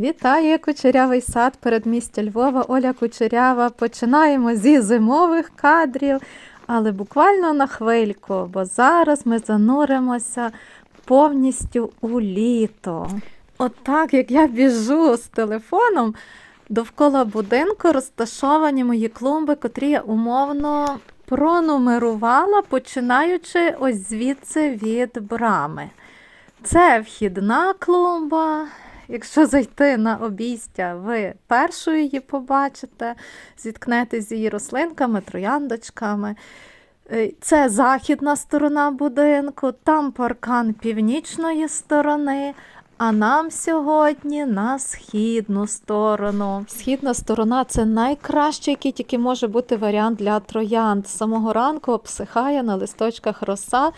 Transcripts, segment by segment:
Вітаю кучерявий сад передмістя Львова. Оля Кучерява. Починаємо зі зимових кадрів, але буквально на хвильку, бо зараз ми зануримося повністю у літо. От так, як я біжу з телефоном, довкола будинку розташовані мої клумби, котрі я умовно пронумерувала, починаючи ось звідси від брами. Це вхідна клумба. Якщо зайти на обійстя, ви першу її побачите, зіткнетесь з її рослинками, трояндочками. Е, Це західна сторона будинку, там паркан північної сторони, а нам сьогодні на східну сторону. Східна сторона це найкращий, який тільки може бути варіант для троянд. З самого ранку обсихає на листочках роса,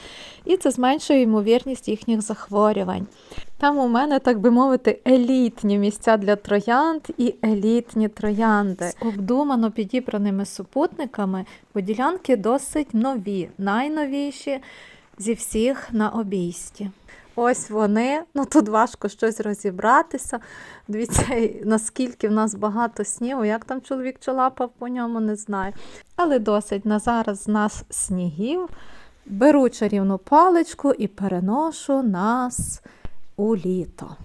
і це зменшує ймовірність їхніх захворювань. Там у мене, так би мовити, елітні місця для троянд і елітні троянди з обдумано підібраними супутниками, бо ділянки досить нові, найновіші зі всіх на обійсті. Ось вони. Ну тут важко щось розібратися. Дивіться, наскільки в нас багато снігу. Як там чоловік чолапав по ньому, не знаю. Але досить на зараз з нас снігів. Беру чарівну паличку і переношу нас у літо.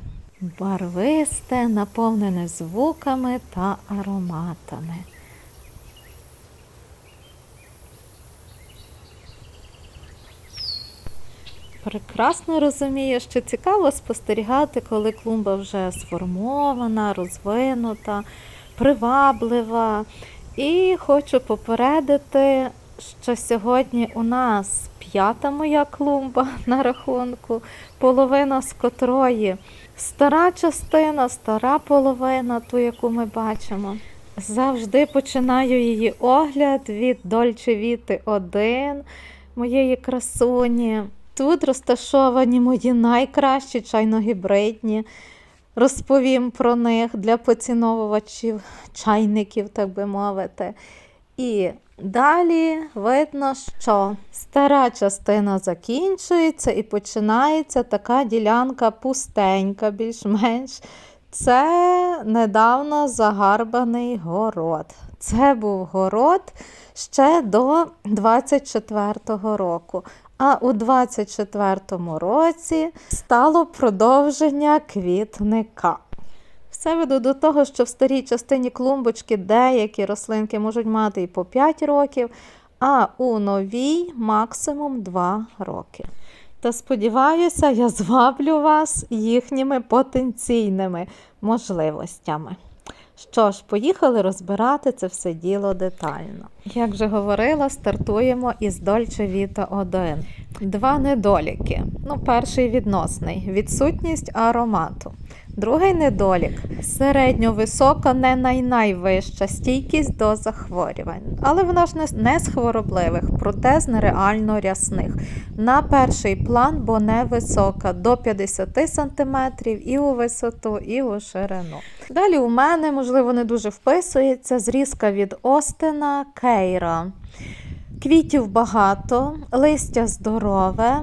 Барвисте, наповнене звуками та ароматами. Прекрасно розумію, що цікаво спостерігати, коли клумба вже сформована, розвинута, приваблива. І хочу попередити, що сьогодні у нас п'ята моя клумба на рахунку, половина з котрої стара частина, стара половина, ту, яку ми бачимо. Завжди починаю її огляд від Дольче Віти 1, моєї красуні. Тут розташовані мої найкращі чайно-гібридні. Розповім про них для поціновувачів чайників, так би мовити. І далі видно, що стара частина закінчується і починається така ділянка пустенька, більш-менш. Це недавно загарбаний город. Це був город ще до 24-го року. А у 24-му році стало продовження квітника. Все веду до того, що в старій частині клумбочки деякі рослинки можуть мати і по 5 років, а у новій максимум 2 роки. Та сподіваюся, я зваблю вас їхніми потенційними можливостями. Що ж, поїхали розбирати це все діло детально. Як вже говорила, стартуємо із Дольче Віта 1. Два недоліки. Ну, перший відносний відсутність аромату. Другий недолік середньовисока, не най-найвища стійкість до захворювань. Але вона ж не, з хворобливих, проте з нереально рясних. На перший план, бо не висока, до 50 см і у висоту, і у ширину. Далі у мене, можливо, не дуже вписується зрізка від Остина Кейра. Квітів багато, листя здорове,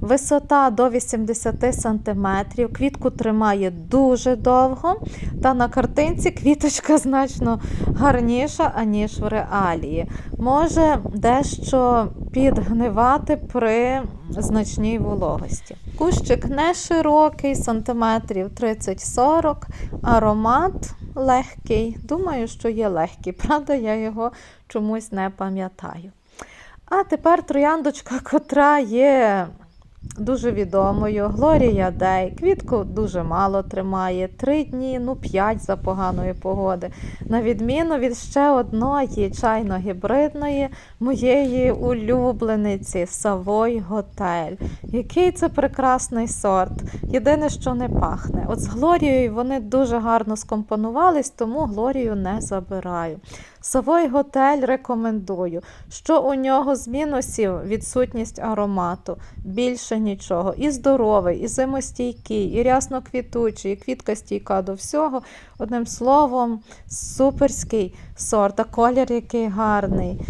висота до 80 см, квітку тримає дуже довго, та на картинці квіточка значно гарніша, аніж в реалії. Може дещо підгнивати при значній вологості. Кущик не широкий, сантиметрів 30-40, аромат легкий. Думаю, що є легкий, правда, я його чомусь не пам'ятаю. А тепер трояндочка, котра є дуже відомою. Глорія Дей. Квітку дуже мало тримає. Три дні, ну п'ять за поганої погоди. На відміну від ще одної чайно-гібридної моєї улюблениці Савой Готель. Який це прекрасний сорт. Єдине, що не пахне. От з Глорією вони дуже гарно скомпонувались, тому Глорію не забираю. Савой готель рекомендую. Що у нього з мінусів відсутність аромату, більше нічого. І здоровий, і зимостійкий, і рясно квітучий, і квітка стійка до всього. Одним словом, суперський сорт, а колір який гарний.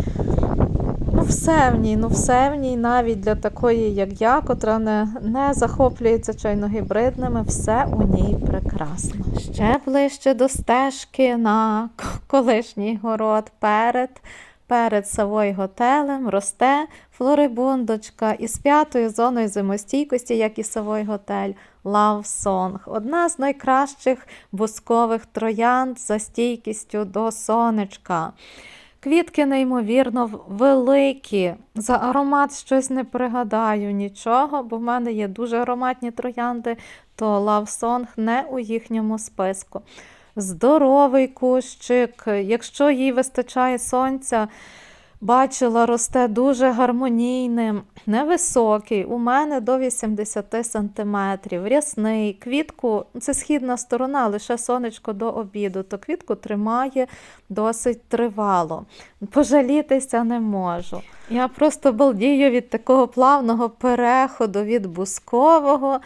В ній, ну все в ній, навіть для такої, як я, котра не, не захоплюється чайногібридними, все у ній прекрасно. Ще ближче до стежки на колишній город перед. Перед Савой готелем росте флорибундочка із п'ятою зоною зимостійкості, як і Савой готель, Love Song. Одна з найкращих бускових троянд за стійкістю до сонечка. Квітки неймовірно великі. За аромат щось не пригадаю нічого, бо в мене є дуже ароматні троянди, то Song не у їхньому списку. Здоровий кущик, якщо їй вистачає сонця, бачила, росте дуже гармонійним, невисокий, у мене до 80 сантиметрів, рясний, квітку, це східна сторона, лише сонечко до обіду, то квітку тримає досить тривало. Пожалітися не можу. Я просто балдію від такого плавного переходу від бускового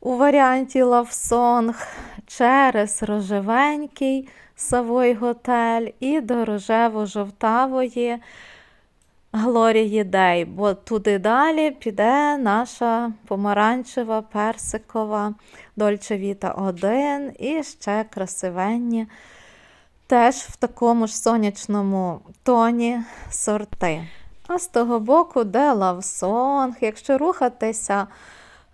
у варіанті лавсонг через рожевенький Савой готель і до рожево-жовтавої Глорії Дей, бо туди далі піде наша помаранчева, персикова Дольче Віта 1 і ще красивенні, теж в такому ж сонячному тоні сорти. А з того боку, де лавсонг, якщо рухатися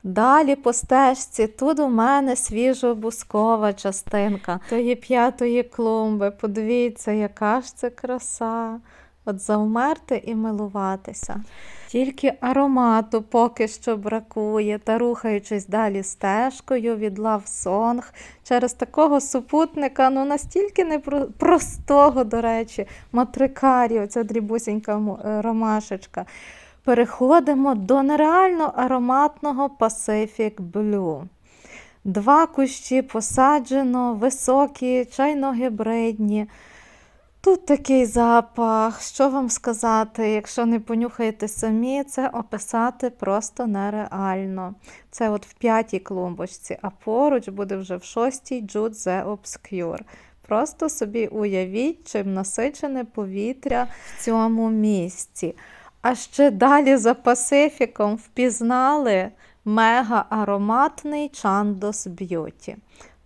далі по стежці, тут у мене свіжобускова частинка тої п'ятої клумби. Подивіться, яка ж це краса. От завмерти і милуватися. Тільки аромату поки що бракує, та рухаючись далі стежкою від лавсонг, через такого супутника, ну настільки непростого, до речі, матрикарі, оця дрібусінька ромашечка. Переходимо до нереально ароматного Pacific Blue. Два кущі посаджено, високі, чайно-гібридні. Тут такий запах, що вам сказати, якщо не понюхаєте самі, це описати просто нереально. Це от в п'ятій клумбочці, а поруч буде вже в шостій Jude The Obscure. Просто собі уявіть, чим насичене повітря в цьому місці. А ще далі за Пасифіком впізнали мега ароматний Chandos Beauty.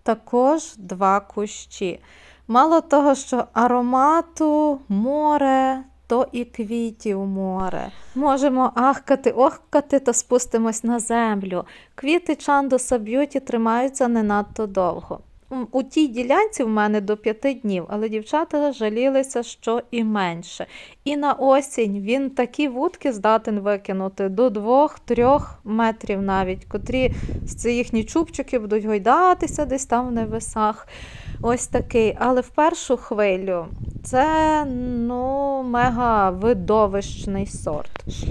Також два кущі. Мало того, що аромату море, то і квітів море. Можемо ахкати, охкати та спустимось на землю. Квіти Чандоса Б'юті тримаються не надто довго. У тій ділянці в мене до п'яти днів, але дівчата жалілися, що і менше. І на осінь він такі вудки здатен викинути до 2-3 метрів навіть, котрі з їхні чубчики будуть гойдатися десь там в небесах. Ось такий. Але в першу хвилю це ну, мега видовищний сорт.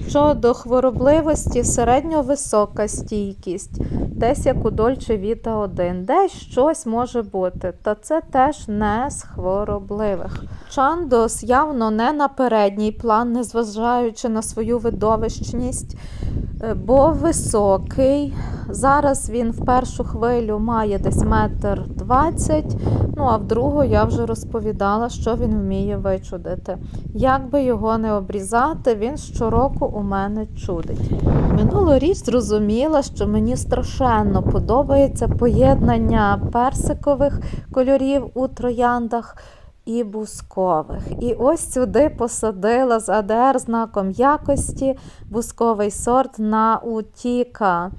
Щодо хворобливості, середньовисока стійкість, десь як у Дольче Віта 1, десь щось може бути, та це теж не з хворобливих. Чандос явно не на передній план, незважаючи на свою видовищність, е, бо високий. Зараз він в першу хвилю має десь метр двадцять, ну а в другу я вже розповідала, що він вміє вичудити. Як би його не обрізати, він щороку у мене чудить. Минулоріч зрозуміла, що мені страшенно подобається поєднання персикових кольорів у трояндах і бускових. І ось сюди посадила з АДР знаком якості бусковий сорт на утіка.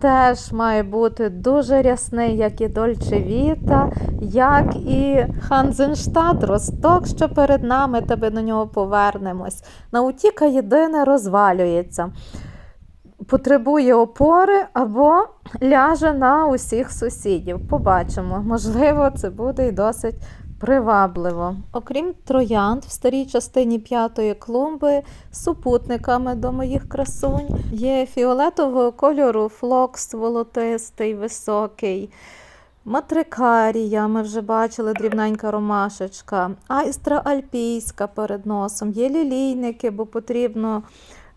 Теж має бути дуже рясний, як і Дольче Віта, як і Ханзенштадт, Росток, що перед нами, тебе до нього повернемось. Наутіка єдине розвалюється. Потребує опори або ляже на усіх сусідів. Побачимо. Можливо, це буде і досить привабливо. Окрім троянд, в старій частині п'ятої клумби супутниками до моїх красунь є фіолетового кольору флокс волотистий, високий. Матрикарія, ми вже бачили дрібненька ромашечка, айстра альпійська перед носом, є лілійники, бо потрібно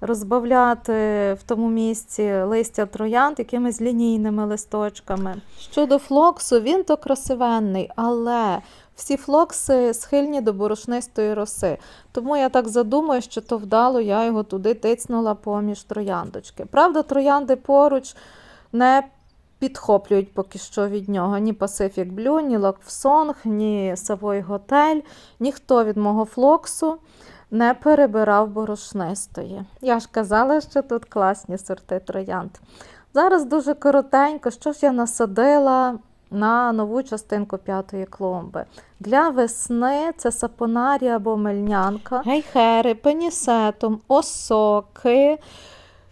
розбавляти в тому місці листя троянд якимись лінійними листочками. Щодо флоксу, він то красивенний, але всі флокси схильні до борошнистої роси. Тому я так задумаю, що то вдало я його туди тицнула поміж трояндочки. Правда, троянди поруч не підхоплюють поки що від нього ні Pacific Blue, ні Лакфсонг, ні Savoy Hotel, ніхто від мого флоксу не перебирав борошнистої. Я ж казала, що тут класні сорти троянд. Зараз дуже коротенько, що ж я насадила на нову частинку п'ятої клумби. Для весни це сапонарія або мельнянка, гейхери, пенісетом, осоки.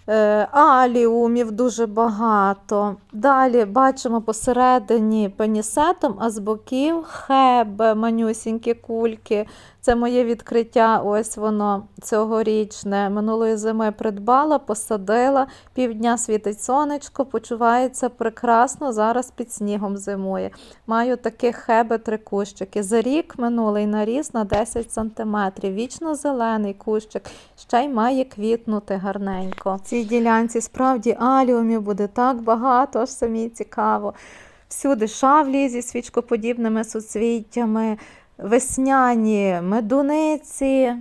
Е, Аліумів дуже багато. Далі бачимо посередині пенісетом, а з боків хеб, манюсінькі кульки. Це моє відкриття. Ось воно цьогорічне. Минулої зими придбала, посадила. Півдня світить сонечко, почувається прекрасно. Зараз під снігом зимує. Маю такі хеби три кущики. За рік минулий наріс на 10 см. Вічно зелений кущик. Ще й має квітнути гарненько. В цій ділянці справді аліумів буде так багато, аж самі цікаво. Всюди шавлі зі свічкоподібними суцвіттями, весняні медуниці,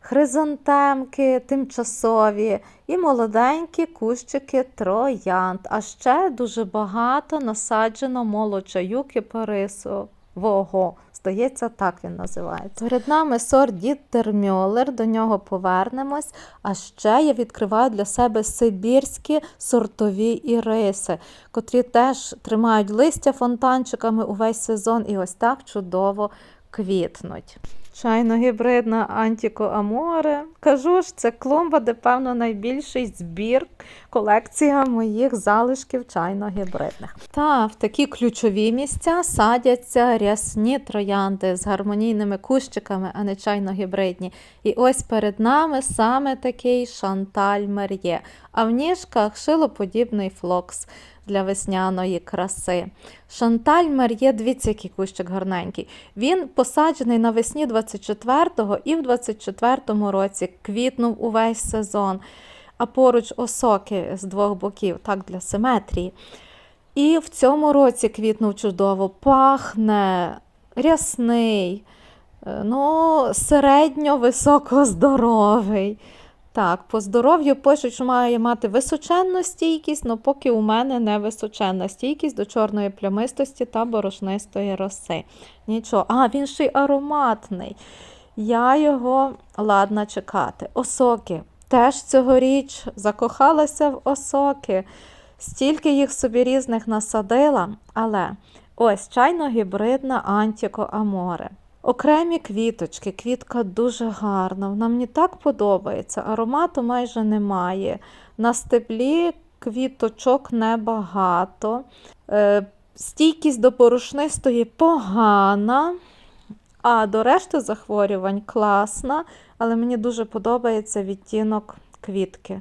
хризантемки тимчасові і молоденькі кущики троянд. А ще дуже багато насаджено молочаю кипарисового. Здається, так він називається. Перед нами сорт Діттермюллер, до нього повернемось. А ще я відкриваю для себе сибірські сортові іриси, котрі теж тримають листя фонтанчиками увесь сезон і ось так чудово квітнуть. Чайно-гібридна Антіко Аморе. Кажу ж, це клумба, де, певно, найбільший збір, колекція моїх залишків чайно-гібридних. Та в такі ключові місця садяться рясні троянди з гармонійними кущиками, а не чайно-гібридні. І ось перед нами саме такий шанталь мер'є, а в ніжках шилоподібний флокс для весняної краси. Шанталь Мер'є, дивіться, який кущик гарненький. Він посаджений навесні 24-го і в 24-му році квітнув увесь сезон, а поруч осоки з двох боків, так для симетрії. І в цьому році квітнув чудово, пахне, рясний, е, ну, середньо високоздоровий. Так, по здоров'ю пишуть, що має мати височенну стійкість, але поки у мене не височенна стійкість до чорної плямистості та борошнистої роси. Нічого. А, він ще й ароматний. Я його ладна чекати. Осоки. Теж цьогоріч закохалася в осоки. Стільки їх собі різних насадила, але ось чайно-гібридна Антіко Аморе. Окремі квіточки, квітка дуже гарна, вона мені так подобається, аромату майже немає. На стеблі квіточок небагато. Е, стійкість до порошнистої погана, а до решти захворювань класна, але мені дуже подобається відтінок квітки.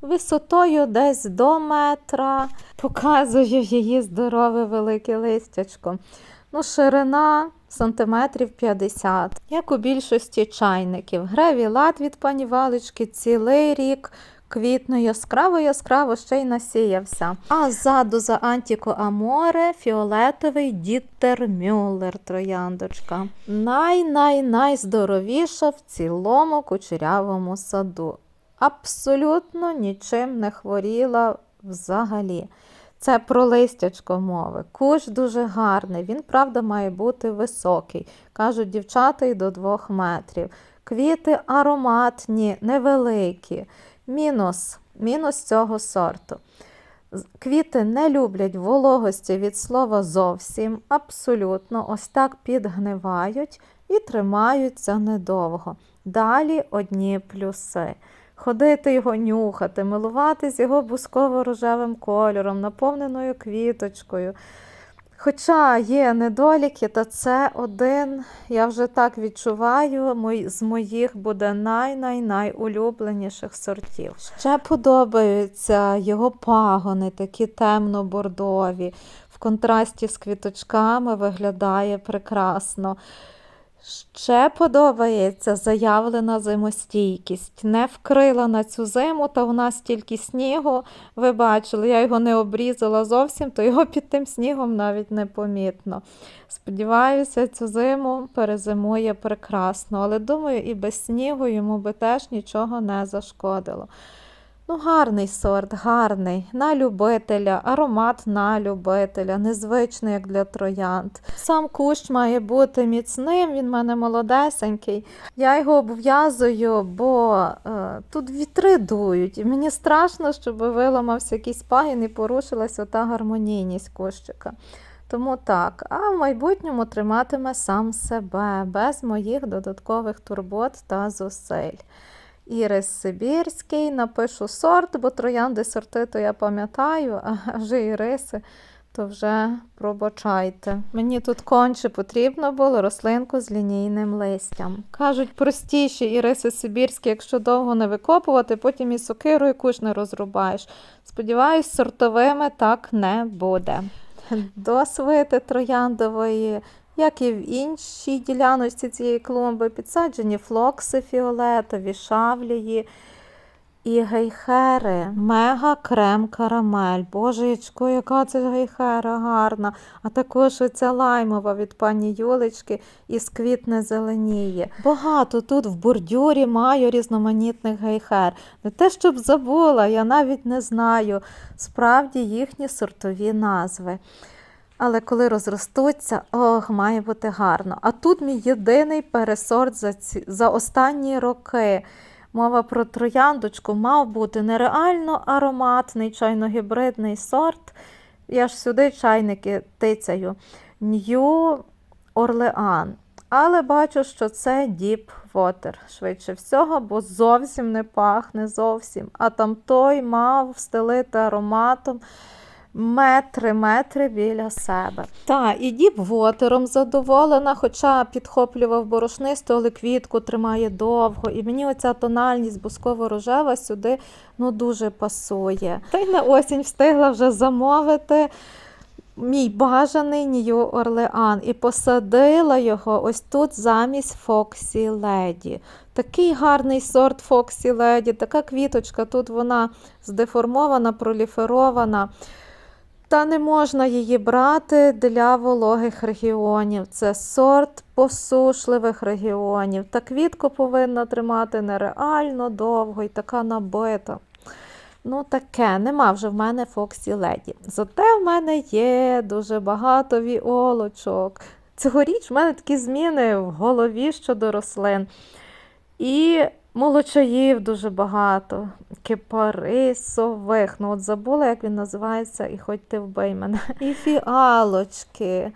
Висотою десь до метра, показую її здорове велике листячко. Ну, ширина сантиметрів 50, як у більшості чайників. Гревілат від пані Валички цілий рік. Квітно яскраво, яскраво ще й насіявся. А ззаду за Антіко Аморе фіолетовий Діттермюллер трояндочка. Най-най-найздоровіша в цілому кучерявому саду. Абсолютно нічим не хворіла взагалі. Це про листячко мови. Кущ дуже гарний, він, правда, має бути високий. Кажуть, дівчата й до двох метрів. Квіти ароматні, невеликі. Мінус, мінус цього сорту. Квіти не люблять вологості від слова зовсім, абсолютно, ось так підгнивають і тримаються недовго. Далі одні плюси ходити його нюхати, милуватись його бусково-рожевим кольором, наповненою квіточкою. Хоча є недоліки, то це один, я вже так відчуваю, з моїх буде най-най-найулюбленіших сортів. Ще подобаються його пагони, такі темно-бордові. В контрасті з квіточками виглядає прекрасно. Ще подобається заявлена зимостійкість. Не вкрила на цю зиму, та в нас стільки снігу. Ви бачили, я його не обрізала зовсім, то його під тим снігом навіть не помітно. Сподіваюся, цю зиму перезимує прекрасно, але думаю, і без снігу йому би теж нічого не зашкодило. Ну, гарний сорт, гарний, на любителя, аромат на любителя, незвичний, як для троянд. Сам кущ має бути міцним, він в мене молодесенький. Я його обв'язую, бо е, тут вітри дують, і мені страшно, щоб виламався якийсь пагін і порушилася та гармонійність кущика. Тому так, а в майбутньому триматиме сам себе без моїх додаткових турбот та зусиль. Ірис Сибірський, напишу сорт, бо троянди сорти, то я пам'ятаю, а вже іриси, то вже пробачайте. Мені тут конче потрібно було рослинку з лінійним листям. Кажуть, простіші іриси Сибірські, якщо довго не викопувати, потім і сокирою куш не розрубаєш. Сподіваюсь, сортовими так не буде. До свити трояндової як і в іншій діляночці цієї клумби, підсаджені флокси фіолетові, шавлії і гейхери. Мега крем карамель. Божечко, яка це гейхера гарна. А також оця лаймова від пані Юлечки із квітне зеленіє. Багато тут в бордюрі маю різноманітних гейхер. Не те, щоб забула, я навіть не знаю справді їхні сортові назви. Але коли розростуться, ох, має бути гарно. А тут мій єдиний пересорт за, ці, за останні роки. Мова про трояндочку мав бути нереально ароматний чайно-гібридний сорт. Я ж сюди чайники тицяю. Нью Орлеан. Але бачу, що це Deep Water, швидше всього, бо зовсім не пахне зовсім. А там той мав встелити ароматом метри, метри біля себе. Та, і діп-вотером задоволена, хоча підхоплював борошнисту, але квітку тримає довго. І мені оця тональність бусково-рожева сюди ну, дуже пасує. Та й на осінь встигла вже замовити. Мій бажаний Нью Орлеан і посадила його ось тут замість Фоксі Леді. Такий гарний сорт Фоксі Леді, така квіточка, тут вона здеформована, проліферована. Та не можна її брати для вологих регіонів. Це сорт посушливих регіонів. Та квітку повинна тримати нереально довго і така набита. Ну, таке, нема вже в мене Фоксі Леді. Зате в мене є дуже багато віолочок. Цьогоріч в мене такі зміни в голові щодо рослин. І молочаїв дуже багато, кипарисових. Ну, от забула, як він називається, і хоч ти вбий мене. І фіалочки.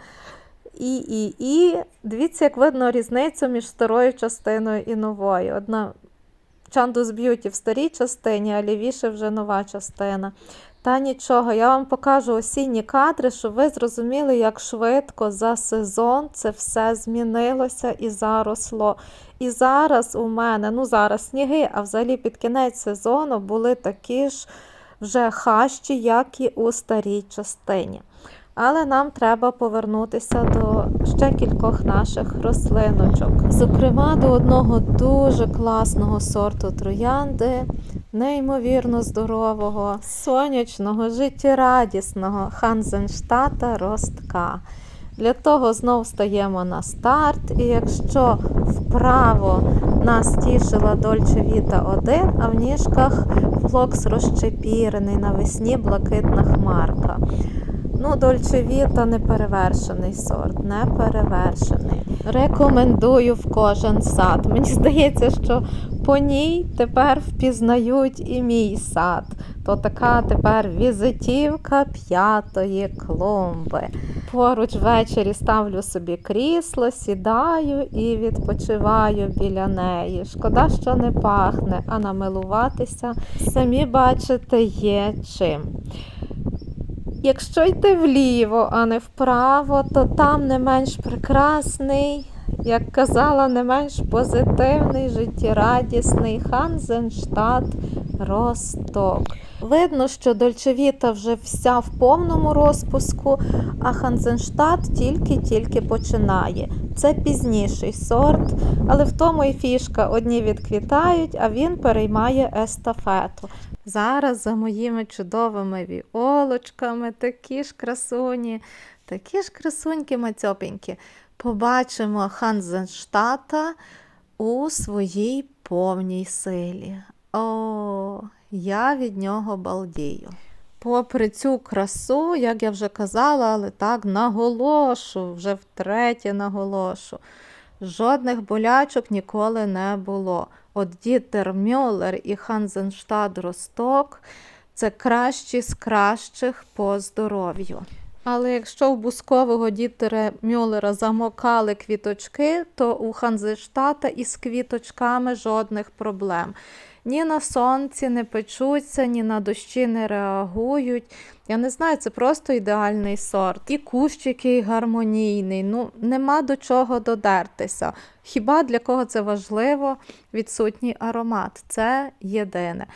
І, і, і. Дивіться, як видно різницю між старою частиною і новою. Одна Чандус Б'юті в старій частині, а лівіше вже нова частина. Та нічого, я вам покажу осінні кадри, щоб ви зрозуміли, як швидко за сезон це все змінилося і заросло. І зараз у мене, ну зараз сніги, а взагалі під кінець сезону були такі ж вже хащі, як і у старій частині. Але нам треба повернутися до ще кількох наших рослиночок. Зокрема, до одного дуже класного сорту троянди, неймовірно здорового, сонячного, життєрадісного Ханзенштата ростка. Для того знов стаємо на старт, і якщо вправо нас тішила Дольче Віта 1, а в ніжках флокс розчепірений навесні блакитна хмарка. Ну, Дольче Віта неперевершений сорт, неперевершений. Рекомендую в кожен сад. Мені здається, що по ній тепер впізнають і мій сад. То така тепер візитівка п'ятої клумби. Поруч ввечері ставлю собі крісло, сідаю і відпочиваю біля неї. Шкода, що не пахне, а намилуватися самі бачите є чим. Якщо йти вліво, а не вправо, то там не менш прекрасний, як казала, не менш позитивний, життєрадісний Ханзенштадт Росток. Видно, що Дольчевіта вже вся в повному розпуску, а Ханзенштадт тільки-тільки починає. це пізніший сорт, але в тому і фішка. Одні відквітають, а він переймає естафету. Зараз за моїми чудовими віолочками, такі ж красуні, такі ж красуньки мацьопенькі. Побачимо Ханзенштата у своїй повній силі. О, я від нього балдію. Попри цю красу, як я вже казала, але так наголошу, вже втретє наголошу. Жодних болячок ніколи не було. От Дітер Мюллер і Ханзенштадт Росток це кращі з кращих по здоров'ю. Але якщо у бускового дітера Мюллера замокали квіточки, то у Ханзенштата із квіточками жодних проблем. Ні на сонці не печуться, ні на дощі не реагують. Я не знаю, це просто ідеальний сорт. І кущ який гармонійний, ну нема до чого додертися. Хіба для кого це важливо? Відсутній аромат. Це єдине.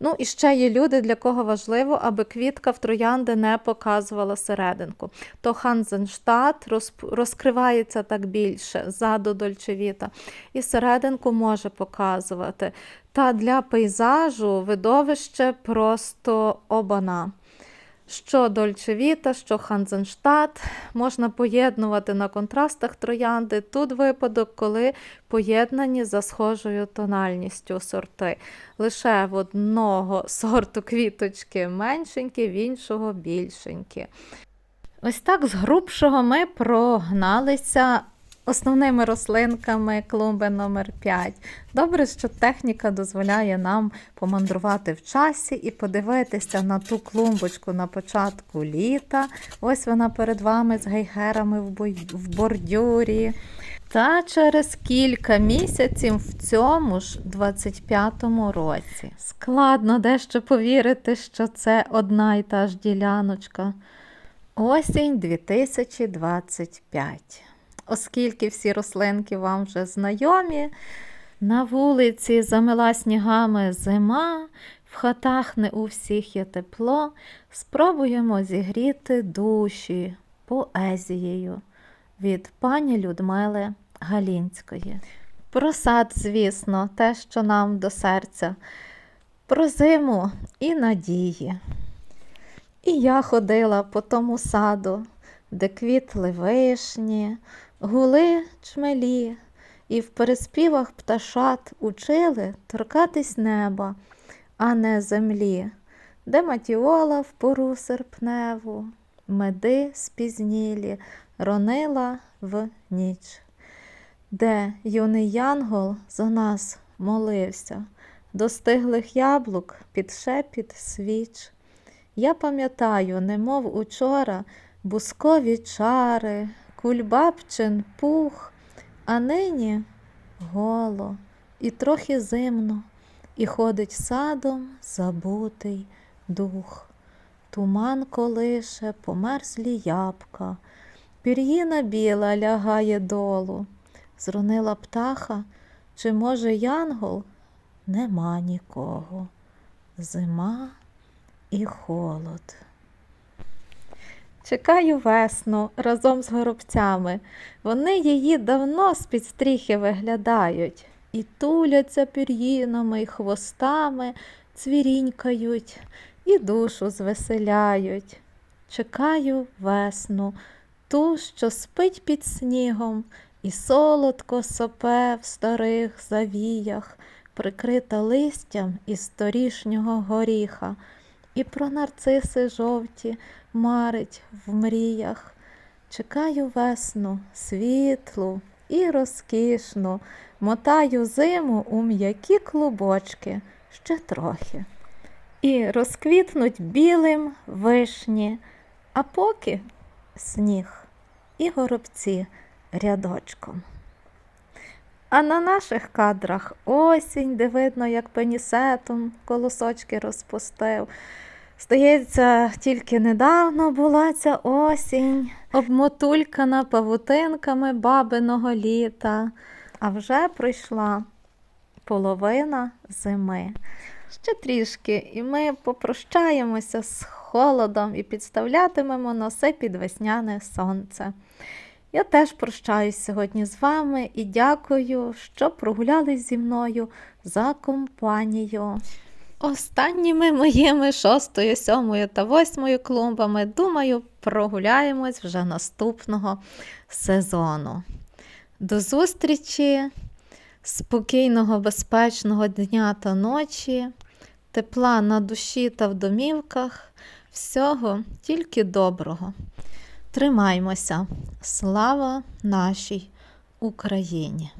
Ну і ще є люди, для кого важливо, аби квітка в троянди не показувала серединку. То Ханзенштадт розкривається так більше ззаду дольчевіта, і серединку може показувати. Та для пейзажу видовище просто обана. Що Дольчевіта, що Ханзенштадт можна поєднувати на контрастах троянди. Тут випадок, коли поєднані за схожою тональністю сорти. Лише в одного сорту квіточки меншенькі, в іншого більшенькі. Ось так з грубшого ми прогналися основними рослинками клумби номер 5 Добре, що техніка дозволяє нам помандрувати в часі і подивитися на ту клумбочку на початку літа. Ось вона перед вами з гейгерами в, бордюрі. Та через кілька місяців в цьому ж 25-му році. Складно дещо повірити, що це одна і та ж діляночка. Осінь 2025. Оскільки всі рослинки вам вже знайомі, на вулиці замила снігами зима, в хатах не у всіх є тепло, спробуємо зігріти душі поезією від пані Людмили Галінської. Про сад, звісно, те, що нам до серця, про зиму і надії. І я ходила по тому саду, де квітли вишні, гули чмелі, і в переспівах пташат учили торкатись неба, а не землі, де матіола в пору серпневу, меди спізнілі, ронила в ніч, де юний янгол за нас молився, до стиглих яблук під шепіт свіч. Я пам'ятаю, немов учора, бускові чари, кульбабчин пух, а нині голо і трохи зимно, і ходить садом забутий дух. Туман колише, померзлі ябка, пір'їна біла лягає долу, зронила птаха, чи, може, янгол? Нема нікого. Зима і холод. Чекаю весну разом з горобцями. Вони її давно з-під стріхи виглядають. І туляться пір'їнами, і хвостами, цвірінькають, і душу звеселяють. Чекаю весну, ту, що спить під снігом, і солодко сопе в старих завіях, прикрита листям із торішнього горіха, і про нарциси жовті марить в мріях. Чекаю весну, світлу і розкішну, мотаю зиму у м'які клубочки ще трохи. І розквітнуть білим вишні, а поки сніг і горобці рядочком. А на наших кадрах осінь, де видно, як пенісетом колосочки розпустив. Здається, тільки недавно була ця осінь, обмотулькана павутинками бабиного літа, а вже прийшла половина зими. Ще трішки, і ми попрощаємося з холодом і підставлятимемо носи під весняне сонце. Я теж прощаюсь сьогодні з вами і дякую, що прогулялись зі мною за компанію. Останніми моїми шостою, сьомою та восьмою клумбами, думаю, прогуляємось вже наступного сезону. До зустрічі, спокійного, безпечного дня та ночі, тепла на душі та в домівках, всього тільки доброго. Тримаймося! Слава нашій Україні!